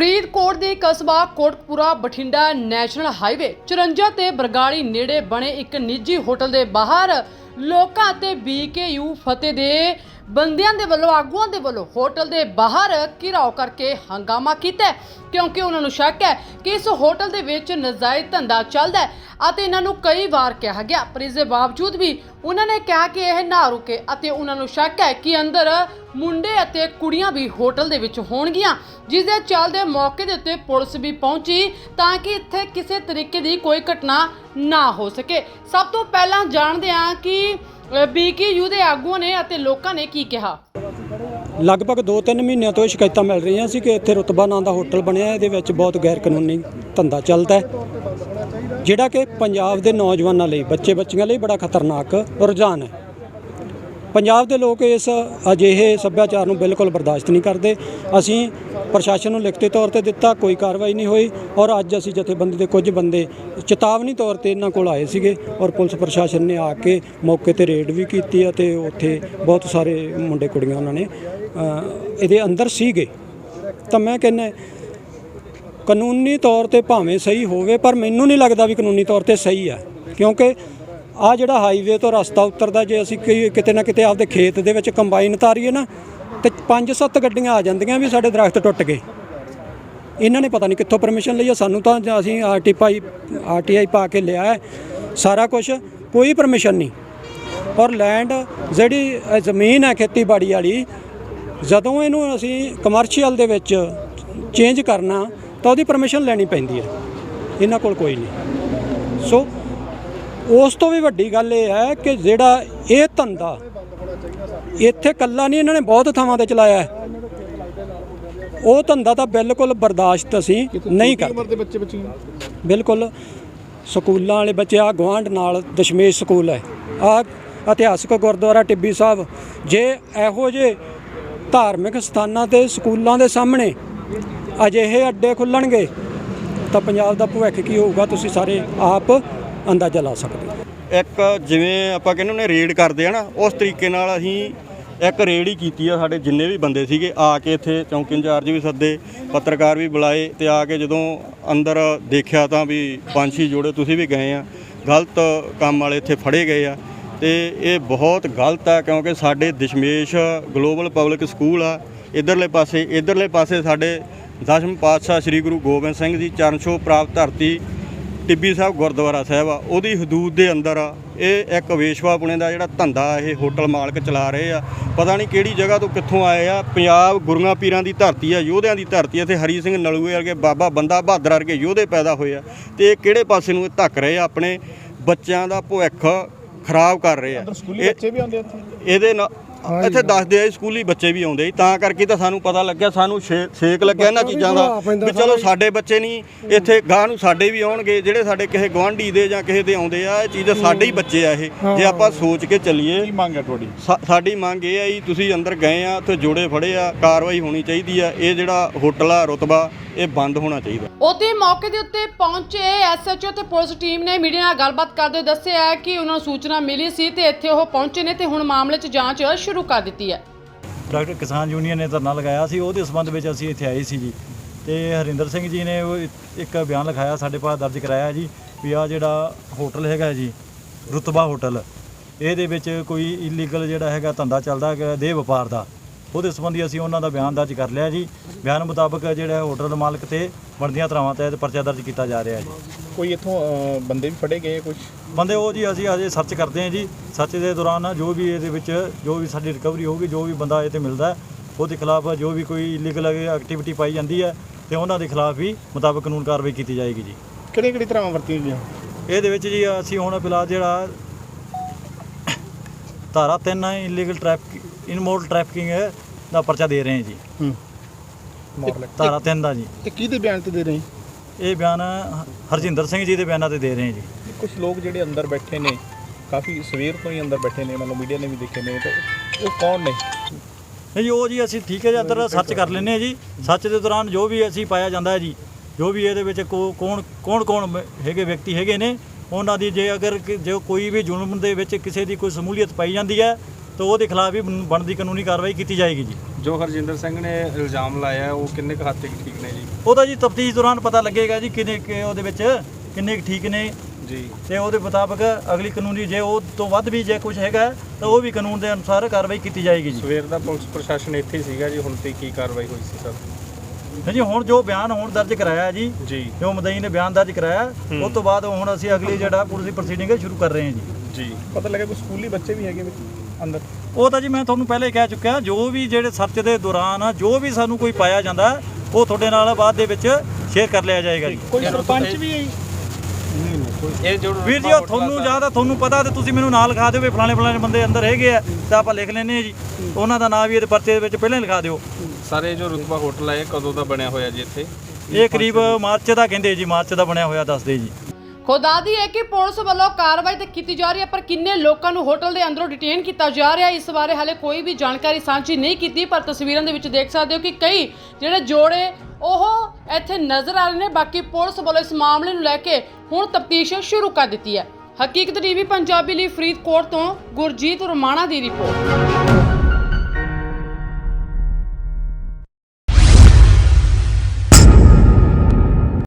ਫਰੀਦਕੋਟ ਦੇ ਕਸਬਾ Kotpura Bathinda national highway 54 ਤੇ ਬਰਗਾੜੀ ਨੇੜੇ ਬਣੇ ਇੱਕ ਨਿੱਜੀ ਹੋਟਲ ਦੇ ਬਾਹਰ ਲੋਕਾਂ ਅਤੇ ਬੀਕੇਯੂ ਫਤਿਹ ਦੇ, ਬੰਦਿਆਂ ਦੇ ਵੱਲੋਂ, ਆਗੂਆਂ ਦੇ ਵੱਲੋਂ ਹੋਟਲ ਦੇ ਬਾਹਰ ਘਿਰਾਓ ਕਰਕੇ ਹੰਗਾਮਾ ਕੀਤਾ ਕਿਉਂਕਿ ਉਹਨਾਂ ਨੂੰ ਸ਼ੱਕ ਹੈ ਕਿ ਇਸ ਹੋਟਲ ਦੇ ਵਿੱਚ ਨਜਾਇਜ਼ ਧੰਦਾ ਚੱਲਦਾ ਹੈ ਅਤੇ ਇਹਨਾਂ ਨੂੰ ਕਈ ਵਾਰ ਕਿਹਾ ਗਿਆ, ਪਰ ਇਸ ਦੇ ਬਾਵਜੂਦ ਵੀ ਉਹਨਾਂ ਨੇ ਕਿਹਾ ਕਿ ਇਹ ਨਾ ਰੁਕੇ ਅਤੇ ਉਹਨਾਂ ਨੂੰ ਸ਼ੱਕ ਹੈ ਕਿ ਅੰਦਰ ਮੁੰਡੇ ਅਤੇ ਕੁੜੀਆਂ ਵੀ ਹੋਟਲ ਦੇ ਵਿੱਚ ਹੋਣਗੀਆਂ, ਜਿਸ ਦੇ ਚੱਲਦੇ ਮੌਕੇ ਦੇ ਉੱਤੇ ਪੁਲਿਸ ਵੀ ਪਹੁੰਚੀ ਤਾਂ ਕਿ ਇੱਥੇ ਕਿਸੇ ਤਰੀਕੇ ਦੀ ਕੋਈ ਘਟਨਾ ਨਾ ਹੋ ਸਕੇ। ਸਭ ਤੋਂ ਪਹਿਲਾਂ ਜਾਣਦੇ ਹਾਂ ਕਿ ਬੀਕੇਯੂ ਦੇ ਆਗੂਆਂ ਨੇ ਅਤੇ ਲੋਕਾਂ ਨੇ ਕੀ ਕਿਹਾ। ਲਗਭਗ 2-3 ਮਹੀਨਿਆਂ ਤੋਂ ਇਹ ਸ਼ਿਕਾਇਤਾਂ ਮਿਲ ਰਹੀਆਂ ਸੀ ਕਿ ਇੱਥੇ ਰੁਤਬਾ ਨਾਂ ਦਾ ਹੋਟਲ ਬਣਿਆ ਇਹਦੇ ਵਿੱਚ ਬਹੁਤ ਗੈਰ ਕਾਨੂੰਨੀ ਧੰਦਾ ਚੱਲਦਾ ਹੈ, ਜਿਹੜਾ ਕਿ ਪੰਜਾਬ ਦੇ ਨੌਜਵਾਨਾਂ ਲਈ ਬੱਚੇ ਬੱਚੀਆਂ ਲਈ ਬੜਾ ਖਤਰਨਾਕ ਰੁਝਾਨ ਹੈ। ਪੰਜਾਬ ਦੇ ਲੋਕ ਇਸ ਅਜਿਹੇ ਸੱਭਿਆਚਾਰ ਨੂੰ ਬਿਲਕੁਲ ਬਰਦਾਸ਼ਤ ਨਹੀਂ ਕਰਦੇ। ਅਸੀਂ ਪ੍ਰਸ਼ਾਸਨ ਨੂੰ ਲਿਖਤੀ ਤੌਰ ਤੇ ਦਿੱਤਾ, ਕੋਈ ਕਾਰਵਾਈ ਨਹੀਂ ਹੋਈ ਔਰ ਅੱਜ ਅਸੀਂ ਜਥੇਬੰਦੀ ਦੇ ਕੁਝ ਬੰਦੇ ਚੇਤਾਵਨੀ ਤੌਰ ਤੇ ਇਹਨਾਂ ਕੋਲ ਆਏ ਸੀਗੇ ਔਰ ਪੁਲਿਸ ਪ੍ਰਸ਼ਾਸਨ ਨੇ ਆ ਕੇ ਮੌਕੇ ਤੇ ਰੇਡ ਵੀ ਕੀਤੀ ਅਤੇ ਉੱਥੇ ਬਹੁਤ ਸਾਰੇ ਮੁੰਡੇ ਕੁੜੀਆਂ ਉਹਨਾਂ ਨੇ ਇਹਦੇ ਅੰਦਰ ਸੀਗੇ। ਤਾਂ ਮੈਂ ਕਹਿੰਦਾ, ਕਾਨੂੰਨੀ ਤੌਰ ਤੇ ਭਾਵੇਂ ਸਹੀ ਹੋਵੇ, ਪਰ ਮੈਨੂੰ ਨਹੀਂ ਲੱਗਦਾ ਵੀ ਕਾਨੂੰਨੀ ਤੌਰ ਤੇ ਸਹੀ ਆ। ਕਿਉਂਕਿ ਆ ਜਿਹੜਾ ਹਾਈਵੇ ਤੋਂ ਰਸਤਾ ਉਤਰਦਾ, ਜੇ ਅਸੀਂ ਕਈ- ਕਿਤੇ ਨਾ ਕਿਤੇ ਆਪਦੇ ਖੇਤ ਦੇ ਵਿੱਚ ਕੰਬਾਈਨ ਤਾਰੀਏ ਨਾ, ਤੇ 5-7 ਗੱਡੀਆਂ ਆ ਜਾਂਦੀਆਂ ਵੀ ਸਾਡੇ ਦਰਖਤ ਟੁੱਟ ਗਏ। ਇਹਨਾਂ ਨੇ ਪਤਾ ਨਹੀਂ ਕਿੱਥੋਂ ਪਰਮਿਸ਼ਨ ਲਈ ਆ, ਸਾਨੂੰ ਤਾਂ ਜਾਂ ਅਸੀਂ ਆਰਟੀ ਪਾਈ ਆਰਟੀਆਈ ਪਾ ਕੇ ਲਿਆ ਹੈ, ਸਾਰਾ ਕੁਝ ਕੋਈ ਪਰਮਿਸ਼ਨ ਨਹੀਂ। ਔਰ ਲੈਂਡ ਜਿਹੜੀ ਜ਼ਮੀਨ ਹੈ ਖੇਤੀਬਾੜੀ ਵਾਲੀ, ਜਦੋਂ ਇਹਨੂੰ ਅਸੀਂ ਕਮਰਸ਼ੀਅਲ ਦੇ ਵਿੱਚ ਚੇਂਜ ਕਰਨਾ, ਤਾਂ ਉਹਦੀ ਪਰਮਿਸ਼ਨ ਲੈਣੀ ਪੈਂਦੀ ਹੈ। ਇਹਨਾਂ ਕੋਲ ਕੋਈ ਨਹੀਂ। ਸੋ ਉਸ ਤੋਂ ਵੀ ਵੱਡੀ ਗੱਲ ਇਹ ਹੈ ਕਿ ਜਿਹੜਾ ਇਹ ਧੰਦਾ ਇੱਥੇ ਕੱਲਾ ਨਹੀਂ ਇਹਨਾਂ ਨੇ ਬਹੁਤ ਥਾਵਾਂ ਤੇ ਚਲਾਇਆ ਹੈ। ਉਹ ਧੰਦਾ ਤਾਂ ਬਿਲਕੁਲ ਬਰਦਾਸ਼ਤ ਅਸੀਂ ਨਹੀਂ ਕਰਦੇ। ਬਿਲਕੁਲ ਸਕੂਲਾਂ ਵਾਲੇ ਬੱਚੇ ਆ ਗਵਾਂਢ ਨਾਲ ਦਸ਼ਮੇਸ਼ ਸਕੂਲ ਹੈ। ਆ ਇਤਿਹਾਸਕ ਗੁਰਦੁਆਰਾ ਟਿੱਬੀ ਸਾਹਿਬ ਜੇ ਇਹੋ ਜਿਹੇ ਧਾਰਮਿਕ ਸਥਾਨਾਂ ਤੇ ਸਕੂਲਾਂ ਦੇ ਸਾਹਮਣੇ ਅਜਿਹੇ ਅੱਡੇ ਖੁੱਲਣਗੇ ਤਾਂ ਪੰਜਾਬ ਦਾ ਭਵਿੱਖ ਕੀ ਹੋਊਗਾ? ਤੁਸੀਂ ਸਾਰੇ ਆਪ ਅੰਦਾਜ਼ਾ ਲਾ ਸਕਦੇ ਇੱਕ ਜਿਵੇਂ ਆਪਾਂ ਕਹਿੰਦੇ ਨੇ ਰੇਡ ਕਰਦੇ ਆ ਨਾ, ਉਸ ਤਰੀਕੇ ਨਾਲ ਅਸੀਂ ਇੱਕ ਰੇਡ ਹੀ ਕੀਤੀ ਆ, ਸਾਡੇ ਜਿੰਨੇ ਵੀ ਬੰਦੇ ਸੀਗੇ, ਆ ਕੇ ਇੱਥੇ ਚੌਂਕੀ ਇੰਚਾਰਜ ਵੀ ਸੱਦੇ, ਪੱਤਰਕਾਰ ਵੀ ਬੁਲਾਏ ਤੇ ਆ ਕੇ ਜਦੋਂ ਅੰਦਰ ਦੇਖਿਆ ਤਾਂ ਵੀ ਪੰਜ ਛੇ ਜੋੜੇ ਤੁਸੀਂ ਵੀ ਗਏ ਆ, ਗਲਤ ਕੰਮ ਵਾਲੇ ਇੱਥੇ ਫੜੇ ਗਏ ਆ ਤੇ ਇਹ ਬਹੁਤ ਗਲਤ ਆ ਕਿਉਂਕਿ ਸਾਡੇ ਦਸ਼ਮੇਸ਼ ਗਲੋਬਲ ਪਬਲਿਕ ਸਕੂਲ ਆ, ਇਧਰਲੇ ਪਾਸੇ ਇਧਰਲੇ ਪਾਸੇ ਸਾਡੇ ਦਸਮ ਪਾਤਸ਼ਾਹ ਸ੍ਰੀ ਗੁਰੂ ਗੋਬਿੰਦ ਸਿੰਘ ਜੀ ਚਰਨ ਛੋਹ ਪ੍ਰਾਪਤ ਧਰਤੀ ਟਿੱਬੀ ਸਾਹਿਬ ਗੁਰਦੁਆਰਾ ਸਾਹਿਬ ਆ ਉਹਦੀ ਹਦੂਦ ਦੇ ਅੰਦਰ ਆ ਇਹ ਇੱਕ ਵੇਸ਼ਵਾ ਪੁਣੇ ਦਾ ਜਿਹੜਾ ਧੰਦਾ ਇਹ ਹੋਟਲ ਮਾਲਕ ਚਲਾ ਰਹੇ ਆ। ਪਤਾ ਨਹੀਂ ਕਿਹੜੀ ਜਗ੍ਹਾ ਤੋਂ ਕਿੱਥੋਂ ਆਏ ਆ ਪੰਜਾਬ ਗੁਰੂਆਂ ਪੀਰਾਂ ਦੀ ਧਰਤੀ ਆ ਯੋਧਿਆਂ ਦੀ ਧਰਤੀ ਆ ਤੇ ਹਰੀ ਸਿੰਘ ਨਲੂਏ ਵਰਗੇ ਬਾਬਾ ਬੰਦਾ ਬਹਾਦਰ ਵਰਗੇ ਯੋਧੇ ਪੈਦਾ ਹੋਏ ਆ ਤੇ ਇਹ ਕਿਹੜੇ ਪਾਸੇ ਨੂੰ ਇਹ ਧੱਕ ਰਹੇ ਆ ਆਪਣੇ ਬੱਚਿਆਂ ਦਾ ਭਵਿੱਖ ਖਰਾਬ ਕਰ ਰਹੇ ਆ। ਇਹ- ਬੱਚੇ ਵੀ ਆਉਂਦੇ ਇੱਥੇ? ਇਹਦੇ ਨਾਲ ਇੱਥੇ ਦੱਸਦੇ ਆ ਸਕੂਲੀ ਬੱਚੇ ਵੀ ਆਉਂਦੇ ਤਾਂ ਕਰਕੇ ਤਾਂ ਸਾਨੂੰ ਪਤਾ ਲੱਗਿਆ ਸਾਨੂੰ ਛੇਕ ਲੱਗਿਆ ਇਹਨਾਂ ਚੀਜ਼ਾਂ ਦਾ। ਵੀ ਚਲੋ ਸਾਡੇ ਬੱਚੇ ਨਹੀਂ ਇੱਥੇ ਗਾਂ ਨੂੰ ਸਾਡੇ ਵੀ ਆਉਣਗੇ ਜਿਹੜੇ ਸਾਡੇ ਕਿਸੇ ਗਵਾਂਢੀ ਦੇ ਜਾਂ ਕਿਸੇ ਦੇ ਆਉਂਦੇ ਆ ਇਹ ਚੀਜ਼ ਸਾਡੇ ਹੀ ਬੱਚੇ ਆ ਇਹ। ਜੇ ਆਪਾਂ ਸੋਚ ਕੇ ਚੱਲੀਏ ਕੀ ਮੰਗ ਹੈ ਤੁਹਾਡੀ? ਸਾਡੀ ਮੰਗ ਇਹ ਆ ਜੀ ਤੁਸੀਂ ਅੰਦਰ ਗਏ ਆ ਉੱਥੇ ਜੋੜੇ ਫੜੇ ਆ ਕਾਰਵਾਈ ਹੋਣੀ ਚਾਹੀਦੀ ਆ। ਇਹ ਜਿਹੜਾ ਹੋਟਲ ਆ ਰੁਤਬਾ ਇਹ ਬੰਦ ਹੋਣਾ ਚਾਹੀਦਾ। ਉਤੇ ਮੌਕੇ ਦੇ ਉੱਤੇ ਪਹੁੰਚੇ ਐਸਐਚਓ ਤੇ ਪੁਲਿਸ ਟੀਮ ਨੇ ਮੀਡੀਆ ਨਾਲ ਗੱਲਬਾਤ ਕਰਦੇ ਦੱਸਿਆ ਕਿ ਉਹਨਾਂ ਨੂੰ ਸੂਚਨਾ ਮਿਲੀ ਸੀ ਤੇ ਇੱਥੇ ਉਹ ਪਹੁੰਚੇ ਨੇ ਤੇ ਹੁਣ ਮਾਮਲੇ 'ਚ ਜਾਂਚ ਸ਼ੁਰੂ ਕਰ ਦਿੱਤੀ ਹੈ। ਡਾਕਟਰ ਕਿਸਾਨ ਯੂਨੀਅਨ ਨੇ ਧਰਨਾ ਲਗਾਇਆ ਸੀ, ਉਹਦੇ ਸੰਬੰਧ ਵਿੱਚ ਅਸੀਂ ਇੱਥੇ ਆਏ ਸੀ ਜੀ। ਤੇ ਹਰਿੰਦਰ ਸਿੰਘ ਜੀ ਨੇ ਉਹ ਇੱਕ ਬਿਆਨ ਲਿਖਾਇਆ, ਸਾਡੇ ਪਾਸ ਦਰਜ ਕਰਾਇਆ ਜੀ, ਵੀ ਆ ਜਿਹੜਾ ਹੋਟਲ ਹੈਗਾ ਜੀ, ਰੁਤਬਾ ਹੋਟਲ, ਇਹਦੇ ਵਿੱਚ ਕੋਈ ਇਲੀਗਲ ਜਿਹੜਾ ਹੈਗਾ ਧੰਦਾ ਚੱਲਦਾ ਹੈਗਾ ਦੇਹ ਵਪਾਰ ਦਾ। ਉਹਦੇ ਸੰਬੰਧੀ ਅਸੀਂ ਉਹਨਾਂ ਦਾ ਬਿਆਨ ਦਰਜ ਕਰ ਲਿਆ ਜੀ। ਬਿਆਨ ਮੁਤਾਬਕ ਜਿਹੜਾ ਹੋਟਲ ਮਾਲਕ ਤੇ ਬਣਦੀਆਂ ਧਰਾਵਾਂ ਤਹਿਤ ਪਰਚਾ ਦਰਜ ਕੀਤਾ ਜਾ ਰਿਹਾ ਜੀ। ਕੋਈ ਇੱਥੋਂ ਬੰਦੇ ਵੀ ਫੜੇ ਗਏ ਕੁਝ ਬੰਦੇ ਉਹ ਜੀ ਅਸੀਂ ਅਜੇ ਸਰਚ ਕਰਦੇ ਹਾਂ ਜੀ। ਸਰਚ ਦੇ ਦੌਰਾਨ ਜੋ ਵੀ ਇਹਦੇ ਵਿੱਚ ਜੋ ਵੀ ਸਾਡੀ ਰਿਕਵਰੀ ਹੋਊਗੀ ਜੋ ਵੀ ਬੰਦਾ ਇਹ ਤੇ ਮਿਲਦਾ ਉਹਦੇ ਖਿਲਾਫ ਜੋ ਵੀ ਕੋਈ ਇਲੀਗਲ ਐਕਟੀਵਿਟੀ ਪਾਈ ਜਾਂਦੀ ਹੈ ਤੇ ਉਹਨਾਂ ਦੇ ਖਿਲਾਫ ਵੀ ਮੁਤਾਬਕ ਕਾਨੂੰਨ ਕਾਰਵਾਈ ਕੀਤੀ ਜਾਏਗੀ ਜੀ। ਕਿਹੜੀ ਕਿਹੜੀ ਤਰ੍ਹਾਂ ਵਰਤੀਆਂ ਗਈਆਂ? ਇਹਦੇ ਵਿੱਚ ਜੀ ਅਸੀਂ ਹੁਣ ਫਿਲਹਾਲ ਜਿਹੜਾ ਧਾਰਾ 3 ਇਲੀਗਲ ਟ੍ਰੈਫਿਕ ਇਨਮੋਰਲ ਟ੍ਰੈਫਿਕਿੰਗ ਹੈ ਦਾ ਪਰਚਾ ਦੇ ਰਹੇ ਹਾਂ ਜੀ। ਹੂੰ। ਧਾਰਾ 3 ਦਾ ਜੀ। ਤੇ ਕਿਹਦੇ ਬਿਆਨ ਤੇ ਦੇ ਰਹੇ ਇਹ ਬਿਆਨ ਹਰਜਿੰਦਰ ਸਿੰਘ ਜੀ ਦੇ ਬਿਆਨਾਂ ਤੇ ਦੇ ਰਹੇ ਹਾਂ ਜੀ। ਕੁਝ ਲੋਕ ਜਿਹੜੇ ਅੰਦਰ ਬੈਠੇ ਨੇ ਕਾਫੀ ਸਵੇਰ ਤੋਂ ਹੀ ਅੰਦਰ ਬੈਠੇ ਨੇ ਮਤਲਬ ਮੀਡੀਆ ਨੇ ਵੀ ਦੇਖੇ ਨੇ ਤਾਂ ਉਹ ਕੌਣ ਨੇ? ਨਹੀਂ ਜੀ ਉਹ ਜੀ ਅਸੀਂ ਠੀਕ ਹੈ ਜੀ ਅੰਦਰ ਸਰਚ ਕਰ ਲੈਂਦੇ ਹਾਂ ਜੀ। ਸਰਚ ਦੇ ਦੌਰਾਨ ਜੋ ਵੀ ਅਸੀਂ ਪਾਇਆ ਜਾਂਦਾ ਹੈ ਜੀ ਜੋ ਵੀ ਇਹਦੇ ਵਿੱਚ ਕੋ- ਕੌਣ ਕੌਣ ਕੌਣ ਹੈਗੇ ਵਿਅਕਤੀ ਹੈਗੇ ਨੇ ਉਹਨਾਂ ਦੀ ਜੇ ਅਗਰ ਜੇ ਕੋਈ ਵੀ ਜ਼ੁਲਮ ਦੇ ਵਿੱਚ ਕਿਸੇ ਦੀ ਕੋਈ ਸਮੂਲੀਅਤ ਪਾਈ ਜਾਂਦੀ ਹੈ ਤਾਂ ਉਹਦੇ ਖਿਲਾਫ ਵੀ ਬਣ- ਬਣਦੀ ਕਾਨੂੰਨੀ ਕਾਰਵਾਈ ਕੀਤੀ ਜਾਏਗੀ ਜੀ। ਜੋ ਹਰਜਿੰਦਰ ਸਿੰਘ ਨੇ ਇਲਜ਼ਾਮ ਲਾਇਆ ਉਹ ਕਿੰਨੇ ਕੁ ਹੱਦ ਤੱਕ ਠੀਕ ਨੇ ਜੀ? ਉਹਦਾ ਜੀ ਤਫਤੀਸ਼ ਦੌਰਾਨ ਪਤਾ ਲੱਗੇਗਾ ਜੀ ਕਿੰਨੇ ਕਿ ਉਹਦੇ ਵਿੱਚ ਕਿੰਨੇ ਕੁ ਠੀਕ ਨੇ। ਜੀ। ਤੇ ਉਹਦੇ ਮੁਤਾਬਕ ਅਗਲੀ ਕਾਨੂੰਨੀ ਜੇ ਉਹ ਤੋਂ ਵੱਧ ਵੀ ਜੇ ਕੁਝ ਹੈਗਾ ਤਾਂ ਉਹ ਵੀ ਕਾਨੂੰਨ ਦੇ ਅਨੁਸਾਰ ਕਾਰਵਾਈ ਕੀਤੀ ਜਾਏਗੀ ਜੀ। ਸਵੇਰ ਦਾ ਪੁਲਿਸ ਪ੍ਰਸ਼ਾਸਨ ਇੱਥੇ ਸੀਗਾ ਜੀ ਹੁਣ ਤੇ ਕੀ ਕਾਰਵਾਈ ਹੋਈ ਸੀ ਸਰ? ਹਾਂਜੀ ਹੁਣ ਜੋ ਬਿਆਨ ਹੁਣ ਦਰਜ ਕਰਾਇਆ ਜੀ ਜੀ। ਜੋ ਮਦਈ ਨੇ ਬਿਆਨ ਦਰਜ ਕਰਾਇਆ। ਉਸ ਤੋਂ ਬਾਅਦ ਹੁਣ ਅਸੀਂ ਅਗਲੀ ਜਿਹੜਾ ਪੁਲਿਸ ਪ੍ਰੋਸੀਡਿੰਗ ਸ਼ੁਰੂ ਕਰ ਰਹੇ ਹਾਂ ਜੀ। ਜੀ। ਪਤਾ ਲੱਗਾ ਕੋਈ ਸਕੂਲੀ ਬੱਚੇ ਵੀ ਹੈਗੇ ਵਿੱਚ? ਅੰਦਰ। ਉਹ ਤਾਂ ਜੀ ਮੈਂ ਤੁਹਾਨੂੰ ਪਹਿਲੇ ਕਹਿ ਚੁੱਕਿਆ ਜੋ ਵੀ ਜਿਹੜੇ ਸਰਚ ਦੇ ਦੌਰਾਨ ਜੋ ਵੀ ਸਾਨੂੰ ਕੋਈ ਪਾਇਆ ਜਾਂਦਾ ਉਹ ਤੁਹਾਡੇ ਨਾਲ ਬਾਅਦ ਦੇ ਵਿੱਚ ਸ਼ੇਅਰ ਕਰ ਲਿਆ ਜਾਏਗਾ ਜੀ। ਕੋਈ ਸਰਪੰਚ ਵੀ ਹੈ ਇਹ ਜੋ ਵੀਰ ਜੀ ਉਹ ਤੁਹਾਨੂੰ ਜ਼ਿਆਦਾ ਤੁਹਾਨੂੰ ਪਤਾ ਤੇ ਤੁਸੀਂ ਮੈਨੂੰ ਨਾਲ ਲਿਖਾ ਦਿਓ ਵੀ ਫਲਾਣੇ ਫਲਾਣੇ ਬੰਦੇ ਅੰਦਰ ਹੈਗੇ ਆ ਤਾਂ ਆਪਾਂ ਲਿਖ ਲੈਨੇ ਆ ਜੀ। ਉਹਨਾਂ ਦਾ ਨਾਮ ਵੀ ਇਹਦੇ ਪਰਚੇ ਦੇ ਵਿੱਚ ਪਹਿਲਾਂ ਹੀ ਲਿਖਾ ਦਿਓ। ਸਾਰੇ ਜੋ ਰੁਤਬਾ ਹੋਟਲ ਹੈ ਇਹ ਕਦੋਂ ਦਾ ਬਣਿਆ ਹੋਇਆ ਜੀ ਇੱਥੇ? ਇਹ ਕਰੀਬ ਮਾਰਚ ਦਾ ਕਹਿੰਦੇ ਜੀ ਮਾਰਚ ਦਾ ਬਣਿਆ ਹੋਇਆ ਦੱਸਦੇ ਜੀ। ਖੁਦਾਦੀ ਹੈ ਕਿ ਪੁਲਿਸ ਵੱਲੋਂ ਕਾਰਵਾਈ ਤਾਂ ਕੀਤੀ ਜਾ ਰਹੀ ਹੈ, ਪਰ ਕਿੰਨੇ ਲੋਕਾਂ ਨੂੰ ਹੋਟਲ ਦੇ ਅੰਦਰੋਂ ਡਿਟੇਨ ਕੀਤਾ ਜਾ ਰਿਹਾ ਹੈ, ਇਸ ਬਾਰੇ ਹਾਲੇ ਕੋਈ ਵੀ ਜਾਣਕਾਰੀ ਸਾਂਝੀ ਨਹੀਂ ਕੀਤੀ, ਪਰ ਤਸਵੀਰਾਂ ਦੇ ਵਿੱਚ ਦੇਖ ਸਕਦੇ ਹੋ ਕਿ ਕਈ ਜਿਹੜੇ ਜੋੜੇ ਉਹ ਇੱਥੇ ਨਜ਼ਰ ਆ ਰਹੇ ਨੇ, ਬਾਕੀ ਪੁਲਿਸ ਵੱਲੋਂ ਇਸ ਮਾਮਲੇ ਨੂੰ ਲੈ ਕੇ ਹੁਣ ਤਫਤੀਸ਼ ਸ਼ੁਰੂ ਕਰ ਦਿੱਤੀ ਹੈ। ਹਕੀਕਤ ਟੀਵੀ, ਪੰਜਾਬੀ ਲਈ ਫਰੀਦਕੋਟ ਤੋਂ ਗੁਰਜੀਤ ਰਮਾਣਾ ਦੀ ਰਿਪੋਰਟ।